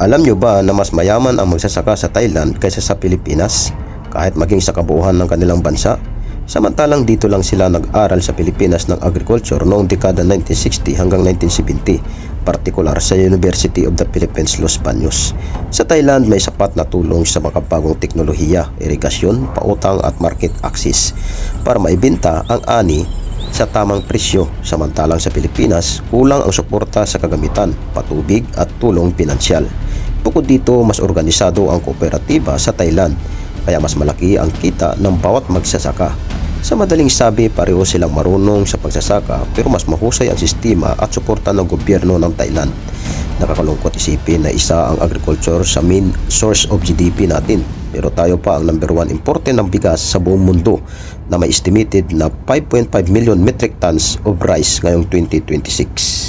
Alam nyo ba na mas mayaman ang magsasaka sa Thailand kaysa sa Pilipinas? Kahit maging sa kabuuan ng kanilang bansa? Samantalang dito lang sila nag-aral sa Pilipinas ng agriculture noong dekada 1960 hanggang 1970, partikular sa University of the Philippines Los Baños. Sa Thailand may sapat na tulong sa makabagong teknolohiya, irigasyon, pautang at market access para maibenta ang ani sa tamang presyo samantalang sa Pilipinas kulang ang suporta sa kagamitan, patubig at tulong pinansyal. Bukod dito, mas organisado ang kooperatiba sa Thailand kaya mas malaki ang kita ng bawat magsasaka. Sa madaling sabi, pareho silang marunong sa pagsasaka pero mas mahusay ang sistema at suporta ng gobyerno ng Thailand. Nakakalungkot isipin na isa ang agriculture sa main source of GDP natin pero tayo pa ang number one importer ng bigas sa buong mundo na may estimated na 5.5 million metric tons of rice ngayong 2026.